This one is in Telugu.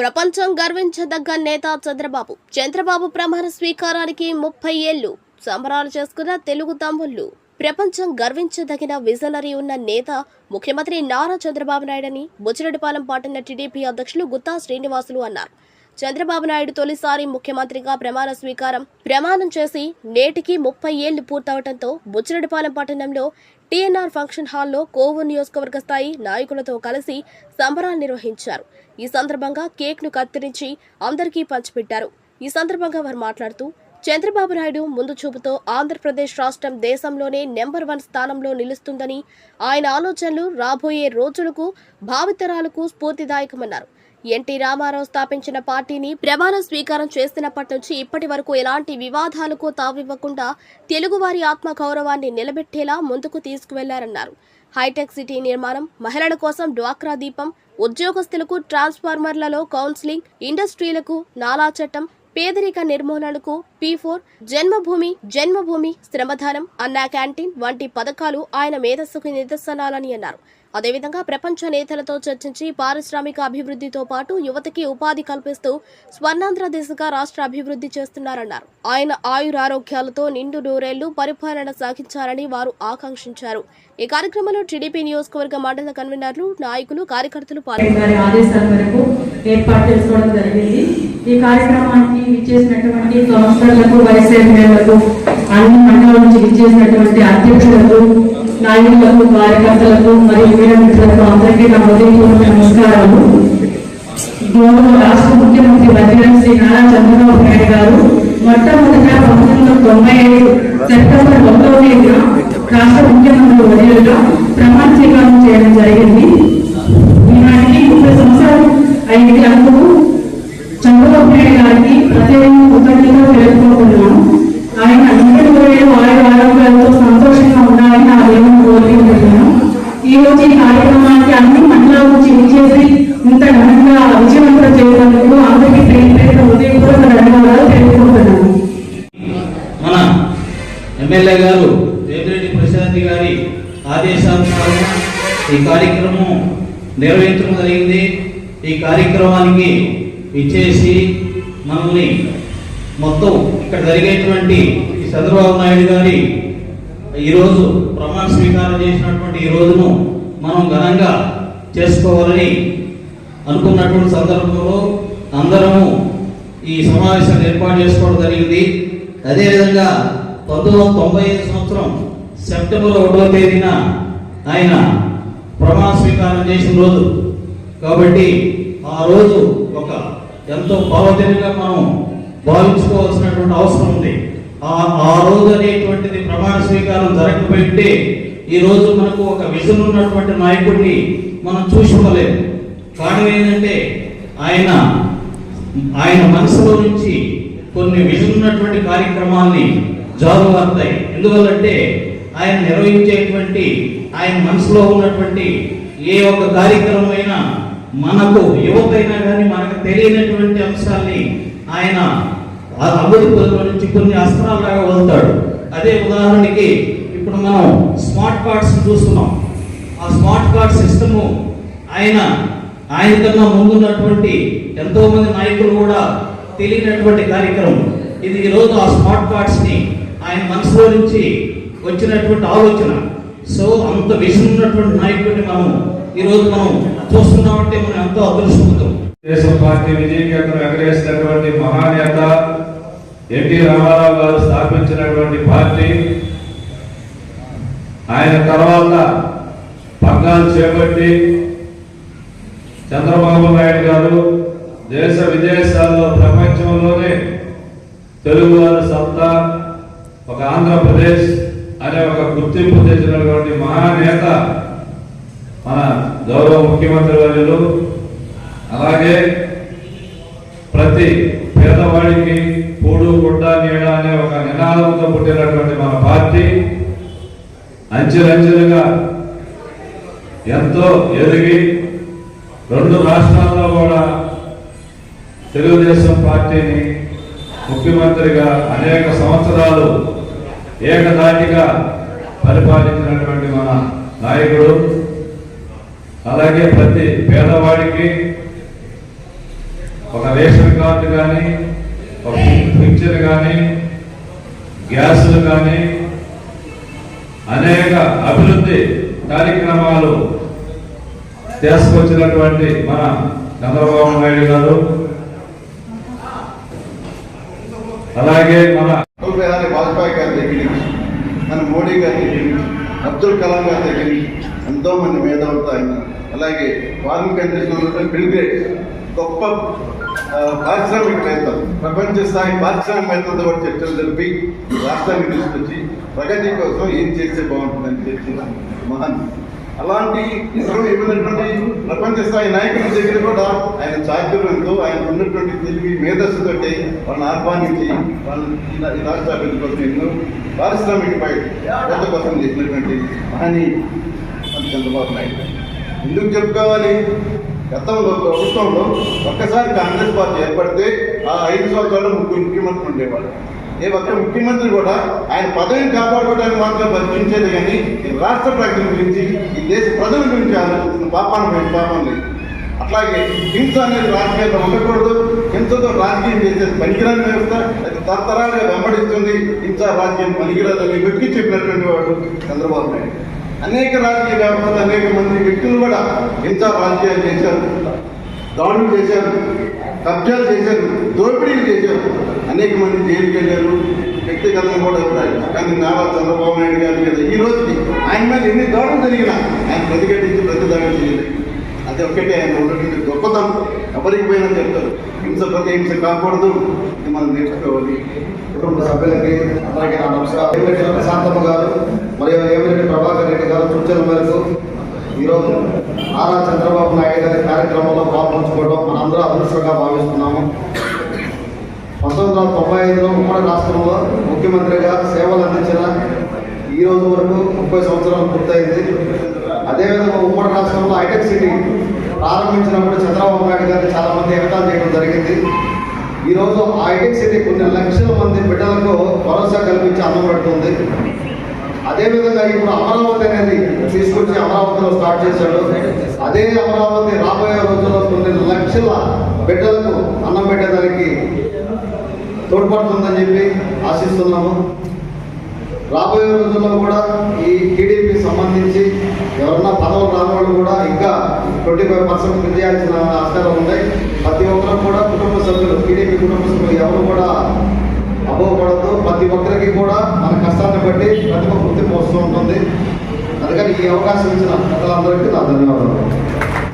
ప్రపంచం గర్వించదగ్గ నేత చంద్రబాబు. చంద్రబాబు ప్రమాణ స్వీకారానికి ముప్పై ఏళ్ళు సంబరాలు చేసుకున్న తెలుగు తమ్ముళ్ళు. ప్రపంచం గర్వించదగిన విజనరీ ఉన్న నేత ముఖ్యమంత్రి నారా చంద్రబాబు నాయుడని బుచ్చిరెడ్డిపాలెం పాటిన టీడీపీ అధ్యక్షులు గుత్తా శ్రీనివాసులు అన్నారు. చంద్రబాబు నాయుడు తొలిసారి ముఖ్యమంత్రిగా ప్రమాణ స్వీకారం ప్రమాణం చేసి నేటికి ముప్పై ఏళ్ళు పూర్తవడంతో బుచ్చిరెడ్డిపాలెం పట్టణంలో టీఎన్ఆర్ ఫంక్షన్ హాల్లో కోవూరు నియోజకవర్గ స్థాయి నాయకులతో కలిసి సంబరాలు నిర్వహించారు. ఈ సందర్భంగా కేక్ను కత్తిరించి అందరికీ పంచిపెట్టారు. ఈ సందర్భంగా వారు మాట్లాడుతూ చంద్రబాబు నాయుడు ముందు చూపుతో ఆంధ్రప్రదేశ్ రాష్ట్రం దేశంలోనే నెంబర్ వన్ స్థానంలో నిలుస్తుందని ఆయన ఆలోచనలు రాబోయే రోజులకు భావితరాలకు స్ఫూర్తిదాయకమన్నారు. ఎన్టీ రామారావు స్థాపించిన పార్టీని ప్రమాణ స్వీకారం చేసినప్పటి నుంచి ఇప్పటి వరకు ఎలాంటి వివాదాలకు తావివ్వకుండా తెలుగువారి ఆత్మ గౌరవాన్ని నిలబెట్టేలా ముందుకు తీసుకువెళ్ళారన్నారు. హైటెక్ సిటీ నిర్మాణం మహిళల కోసం డ్వాక్రా దీపం ఉద్యోగస్తులకు ట్రాన్స్ఫార్మర్లలో కౌన్సిలింగ్ ఇండస్ట్రీలకు నాలా చట్టం పేదరిక నిర్మూలనకు పీ ఫోర్ జన్మభూమి జన్మభూమి శ్రమధనం అన్నా క్యాంటీన్ వంటి పథకాలు ఆయన మేధస్సుకు నిదర్శనాలని అన్నారు. అదేవిధంగా ప్రపంచ నేతలతో చర్చించి పారిశ్రామిక అభివృద్ధితో పాటు యువతకి ఉపాధి కల్పిస్తూ స్వర్ణాంధ్ర దిశగా రాష్ట్ర అభివృద్ధి చేస్తున్నారన్నారు. ఆయన ఆయురారోగ్యాలతో నిండు నూరేళ్ళు పరిపాలన సాగించాలని వారు ఆకాంక్షించారు. ఈ కార్యక్రమంలో టీడీపీ నియోజకవర్గ మండల కన్వీనర్లు నాయకులు కార్యకర్తలు పాల్గొన్నారు. గారి కౌన్సిలర్లకు వైస్ చైర్మన్లకు అన్ని మండలం నుంచి విచ్చేసినటువంటి అధ్యక్షులకు నాయకులకు కార్యకర్తలకు మరియు మీడియా మిత్రులకు అందరికీ నా హృదయపూర్వక నమస్కారాలు. గోవా రాష్ట్ర ముఖ్యమంత్రి వర్గం శ్రీ నారా చంద్రబాబు నాయుడు గారు మొట్టమొదట పంతొమ్మిది వందల తొంభై ఐదు సెప్టెంబర్ ఒకటో తేదీన రాష్ట్ర ముఖ్యమంత్రి వర్యులుగా ప్రమాణ స్వీకారం చేయడం కార్యక్రమానికి అన్ని మహిళల నుంచి విచ్చేసి ఇంత ఘనంగా విజయవంతం చేయడానికి అందరికీ పేరు పేరు హృదయపూర్వక ధన్యవాదాలు తెలుపుకుంటున్నాను మన ఎమ్మెల్యే గారు రేవిరెడ్డి ప్రశాంత్ గారి ఆదేశానుసారం ఈ కార్యక్రమం నిర్వహించడం జరిగింది. ఈ కార్యక్రమానికి ఇచ్చేసి మనల్ని మొత్తం ఇక్కడ జరిగేటువంటి చంద్రబాబు నాయుడు గారి ఈరోజు ప్రమాణ స్వీకారం చేసినటువంటి ఈ రోజును మనం ఘనంగా చేసుకోవాలని అనుకున్నటువంటి సందర్భంలో అందరము ఈ సమావేశాన్ని ఏర్పాటు చేసుకోవడం జరిగింది. అదేవిధంగా పంతొమ్మిది వందల తొంభై ఐదు సంవత్సరం సెప్టెంబర్ ఒకటో తేదీన ఆయన ప్రమాణ స్వీకారం చేసిన రోజు. కాబట్టి ఆ రోజు ఒక ఎంతో పర్వదినంగా మనం భావించుకోవాల్సినటువంటి అవసరం ఉంది. ఆ ఆ రోజు అనేటువంటిది ప్రమాణ స్వీకారం జరగకపోయింటే ఈ రోజు మనకు ఒక విజన్ ఉన్నటువంటి నాయకుడిని మనం చూసుకోలేము. కారణం ఏంటంటే ఆయన ఆయన మనసులో నుంచి కొన్ని విజన్ ఉన్నటువంటి కార్యక్రమాల్ని జారువారుతాయి ఎందువల్లంటే ఆయన నిర్వహించేటువంటి ఆయన మనసులో ఉన్నటువంటి ఏ ఒక్క కార్యక్రమం అయినా మనకు యువతైనా కానీ మనకు తెలియనటువంటి అంశాల్ని ఆయన అభివృద్ధి నుంచి కొన్ని అస్త్రాలుగా వదులుతాడు. అదే ఉదాహరణకి ఇప్పుడు మనం స్మార్ట్ కార్డ్స్ చూస్తున్నాం. ఆ స్మార్ట్ కార్డ్ సిస్టము ఆయన ఆయన కన్నా ముందున్నటువంటి ఎంతో మంది నాయకులు కూడా తెలియనటువంటి కార్యక్రమం. ఇది ఈరోజు ఆ స్మార్ట్ కార్డ్స్ని ఆయన మనసులో నుంచి వచ్చినటువంటి ఆలోచన. సో అంత విషయం ఉన్నటువంటి నాయకుడిని మనం ఈరోజు మనం చూస్తున్నామంటే మనం ఎంతో అదృష్టపోతాం దేశం పార్టీ విజయకేతనం ఎగరేసినటువంటి మహానేత ఎన్టీ రామారావు గారు స్థాపించినటువంటి పార్టీ ఆయన తర్వాత పగ్గాలు చేపట్టి చంద్రబాబు నాయుడు గారు దేశ విదేశాల్లో ప్రపంచంలోనే తెలుగువారి సత్తా ఒక ఆంధ్రప్రదేశ్ అనే ఒక గుర్తింపు తెచ్చినటువంటి మహానేత మన గౌరవ ముఖ్యమంత్రి వర్యులు. అలాగే ప్రతి పేదవాడికి పూడు గుడ్డ నీడ అనే ఒక నినాదంతో పుట్టినటువంటి మన పార్టీ. అంచెలంచెలుగా ఎంతో ఎదిగి రెండు రాష్ట్రాల్లో కూడా తెలుగుదేశం పార్టీని ముఖ్యమంత్రిగా అనేక సంవత్సరాలు ఏకదాటిగా పరిపాలించినటువంటి మన నాయకుడు అలాగే ప్రతి పేదవాడికి ఒక రేషన్ కార్డు కానీ ఒక పింఛన్ కానీ గ్యాసులు కానీ అనేక అభివృద్ధి కార్యక్రమాలు తీసుకొచ్చినటువంటి మన చంద్రబాబు నాయుడు గారు. అలాగే మన అటల్ బిహారీ వాజ్పేయి గారి దగ్గర మన మోడీ గారి దగ్గర అబ్దుల్ కలాం గారి దగ్గర నుంచి ఎంతో మంది మేధావులతో ఆయన అలాగే ఫారిన్ కంట్రీస్లో ఉన్న గొప్ప ఆ, పారిశ్రామికవేత్తలు ప్రపంచ స్థాయి పారిశ్రామికవేత్తలతో కూడా చర్చలు జరిపి రాష్ట్రానికి తీసుకొచ్చి ప్రగతి కోసం ఏం చేస్తే బాగుంటుందని చర్చించిన మహాన్. అలాంటి ఇతరులు ఏమైనటువంటి ప్రపంచ స్థాయి నాయకుల దగ్గర కూడా ఆయన చాతుర్యంతో ఆయన ఉన్నటువంటి తెలివి మేధస్సుతోటి వాళ్ళని ఆహ్వానించి వాళ్ళని ఈ రాష్ట్ర అభివృద్ధి కోసం ఎన్నో పారిశ్రామిక కొత్త కోసం చేసినటువంటి మహని చంద్రబాబు నాయుడు ఎందుకు చెప్పుకోవాలి? గతంలో ప్రభుత్వంలో ఒక్కసారి కాంగ్రెస్ పార్టీ ఏర్పడితే ఆ ఐదు సంవత్సరాలు ముగ్గురు ముఖ్యమంత్రులు ఉండేవాళ్ళు. ఏ ఒక్క ముఖ్యమంత్రి కూడా ఆయన పదవిని కాపాడుకోవడానికి మాత్రం బతికించేది కానీ ఈ రాష్ట్ర ప్రగతి గురించి ఈ దేశ ప్రజల గురించి ఆలోచిస్తున్న పాపాన పాపం లేదు. అట్లాగే హింస అనేది రాజకీయాల్లో ఉండకూడదు. హింసతో రాజకీయం చేసేది పనికిరాని వ్యవస్థ అది తరతరాలుగా వెంబడిస్తుంది. హింస రాజకీయం పనికిరాదని వెక్కి చెప్పినటువంటి వాడు చంద్రబాబు నాయుడు. అనేక రాజకీయ వ్యవస్థలు అనేక మంది వ్యక్తులు కూడా హింస రాజకీయాలు చేశారు. దాడులు చేశారు కబ్జాలు చేశారు దోపిడీలు చేశారు. అనేక మంది జైలుకి వెళ్ళారు వ్యక్తిగతంగా కూడా వెళ్తారు కానీ నారా చంద్రబాబు నాయుడు గారు కదా ఈ రోజుకి ఆయన మీద ఎన్ని దాడులు జరిగినా ఆయన ప్రతిఘటించి ప్రతి దాడులు చేయలేదు. అది ఒక్కటే ఆయన ఉన్నటువంటి గొప్పతనం. ఎవరికి పోయినా చెప్తారు హింస ప్రతి హింస కాకూడదు ఇది మనం నేర్చుకోవాలి. కుటుంబ సభ్యులకి అలాగే నా నమస్కారం ఏమిరెడ్డి ప్రశాంతమ్మ గారు మరియు ఏమిరెడ్డి ప్రభాకర్ రెడ్డి గారు సూచన మేరకు ఈరోజు నారా చంద్రబాబు నాయుడు గారి కార్యక్రమంలో పాల్పంచుకోవడం మనందరూ అదృష్టంగా భావిస్తున్నాము. పంతొమ్మిది వందల తొంభై ఐదులో ఉమ్మడి రాష్ట్రంలో ముఖ్యమంత్రిగా సేవలు అందించిన ఈ రోజు వరకు ముప్పై సంవత్సరాలు పూర్తయింది. అదేవిధంగా ఉమ్మడి రాష్ట్రంలో హైటెక్ సిటీ ప్రారంభించినప్పుడు చంద్రబాబు నాయుడు గారిని చాలా మంది ఎగతాలు చేయడం జరిగింది. ఈ రోజు ఆ హైటెక్ సిటీ కొన్ని లక్షల మంది బిడ్డలకు భరోసా కల్పించి అన్నం పెడుతుంది. అదేవిధంగా ఇప్పుడు అమరావతి అనేది తీసుకొచ్చి అమరావతిలో స్టార్ట్ చేశాడు. అదే అమరావతి లక్షల బిడ్డలకు అన్నం పెట్టేదానికి తోడ్పడుతుందని చెప్పి ఆశిస్తున్నాము. రాబోయే రోజుల్లో కూడా ఈ టీడీపీ సంబంధించి ఎవరన్నా పదవులు రాని కూడా ఇంకా ట్వంటీ ఫైవ్ పర్సెంట్ చేయాల్సిన ఆస్కారం ఉన్నాయి ప్రతి ఒక్కరు కూడా కుటుంబ సభ్యులు టీడీపీ కుటుంబ సభ్యులు ఎవరు కూడా అభోగపడద్దు ప్రతి ఒక్కరికి కూడా మన కష్టాన్ని బట్టి ప్రతిభ గుర్తింపు వస్తూ ఉంటుంది. అందుకని ఈ అవకాశం ఇచ్చిన ప్రజలందరికీ నా ధన్యవాదాలు.